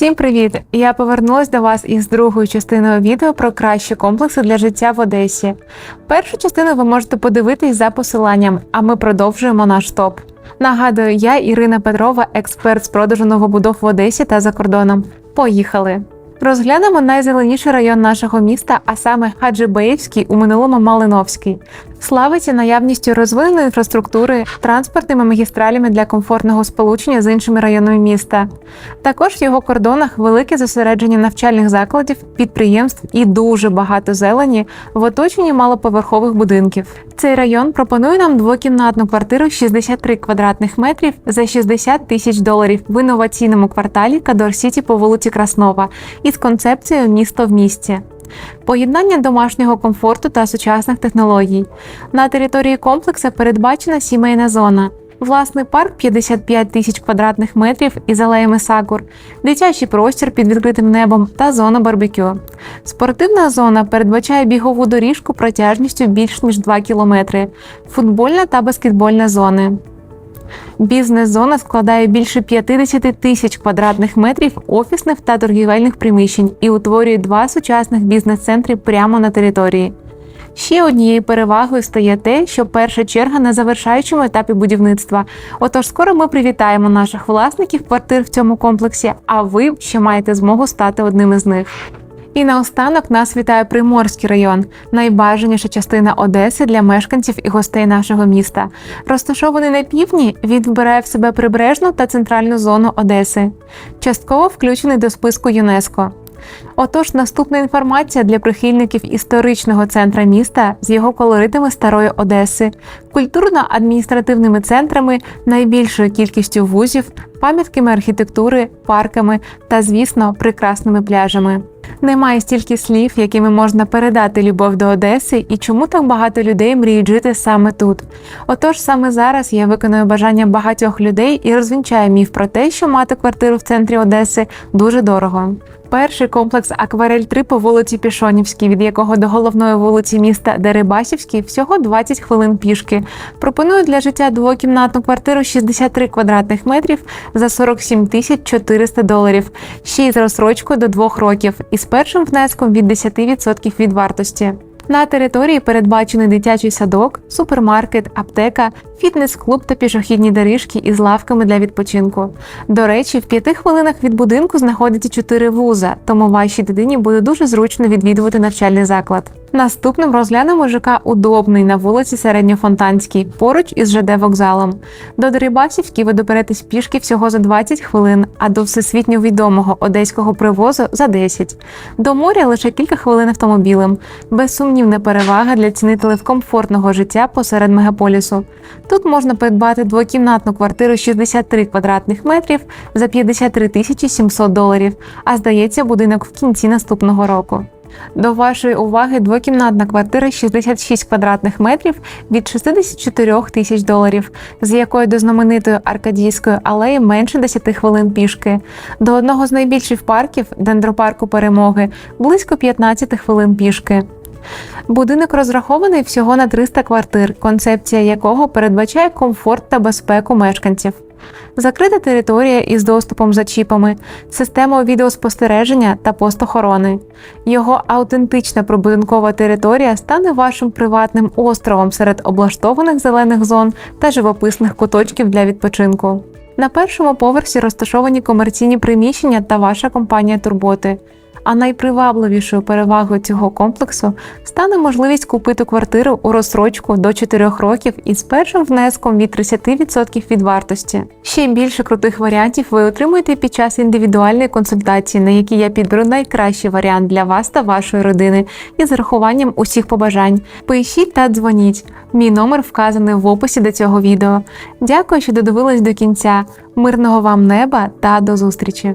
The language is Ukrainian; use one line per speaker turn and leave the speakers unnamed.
Всім привіт! Я повернулась до вас із другою частиною відео про кращі комплекси для життя в Одесі. Першу частину ви можете подивитись за посиланням, а ми продовжуємо наш топ. Нагадую, я Ірина Петрова, експерт з продажу новобудов в Одесі та за кордоном. Поїхали! Розглянемо найзеленіший район нашого міста, а саме Хаджибеївський, у минулому Малиновський. Славиться наявністю розвиненої інфраструктури, транспортними магістралями для комфортного сполучення з іншими районами міста. Також в його кордонах велике зосередження навчальних закладів, підприємств і дуже багато зелені в оточенні малоповерхових будинків. Цей район пропонує нам двокімнатну квартиру 63 квадратних метрів за 60 тисяч доларів в інноваційному кварталі Кадор Сіті по вулиці Краснова із концепцією місто в місті. Поєднання домашнього комфорту та сучасних технологій. На території комплексу передбачена сімейна зона. Власний парк 55 тисяч квадратних метрів із алеями сакур, дитячий простір під відкритим небом та зона барбекю. Спортивна зона передбачає бігову доріжку протяжністю більш ніж 2 кілометри, футбольна та баскетбольна зони. Бізнес-зона складає більше 50 тисяч квадратних метрів офісних та торгівельних приміщень і утворює два сучасних бізнес-центри прямо на території. Ще однією перевагою стає те, що перша черга на завершаючому етапі будівництва. Отож, скоро ми привітаємо наших власників квартир в цьому комплексі, а ви ще маєте змогу стати одним із них. І наостанок нас вітає Приморський район, найбажаніша частина Одеси для мешканців і гостей нашого міста. Розташований на півдні, він вбирає в себе прибережну та центральну зону Одеси, частково включений до списку ЮНЕСКО. Отож, наступна інформація для прихильників історичного центра міста з його колоритами старої Одеси, культурно-адміністративними центрами, найбільшою кількістю вузів, пам'ятками архітектури, парками та, звісно, прекрасними пляжами. Немає стільки слів, якими можна передати любов до Одеси і чому так багато людей мріють жити саме тут. Отож, саме зараз я виконую бажання багатьох людей і розвінчаю міф про те, що мати квартиру в центрі Одеси дуже дорого. Перший комплекс Акварель 3 по вулиці Пішонівській, від якого до головної вулиці міста Дерибасівській всього 20 хвилин пішки. Пропоную для життя двокімнатну квартиру 63 квадратних метрів за 47 тисяч 400 доларів, ще й з розсрочкою до двох років із першим внеском від 10% від вартості. На території передбачений дитячий садок, супермаркет, аптека, фітнес-клуб та пішохідні доріжки із лавками для відпочинку. До речі, в п'яти хвилинах від будинку знаходяться чотири вуза, тому вашій дитині буде дуже зручно відвідувати навчальний заклад. Наступним розглянемо ЖК Удобний на вулиці Середньофонтанській, поруч із ЖД вокзалом. До Дерибасівки ви доберетесь пішки всього за 20 хвилин, а до всесвітньо відомого одеського привозу за 10. До моря лише кілька хвилин автомобілем. Безсумнівна перевага для цінителів комфортного життя посеред мегаполісу. Тут можна придбати двокімнатну квартиру 63 квадратних метрів за 53 тисячі 700 доларів, а здається, будинок в кінці наступного року. До вашої уваги двокімнатна квартира 66 квадратних метрів від 64 тисяч доларів, з якої до знаменитої Аркадійської алеї менше 10 хвилин пішки. До одного з найбільших парків дендропарку перемоги близько 15 хвилин пішки. Будинок розрахований всього на 300 квартир, концепція якого передбачає комфорт та безпеку мешканців. Закрита територія із доступом за чіпами, система відеоспостереження та пост охорони. Його аутентична прибудинкова територія стане вашим приватним островом серед облаштованих зелених зон та живописних куточків для відпочинку. На першому поверсі розташовані комерційні приміщення та ваша компанія турботи. А найпривабливішою перевагою цього комплексу стане можливість купити квартиру у розсрочку до 4 років із першим внеском від 30% від вартості. Ще більше крутих варіантів ви отримуєте під час індивідуальної консультації, на якій я підберу найкращий варіант для вас та вашої родини із урахуванням усіх побажань. Пишіть та дзвоніть. Мій номер вказаний в описі до цього відео. Дякую, що додивились до кінця. Мирного вам неба та до зустрічі!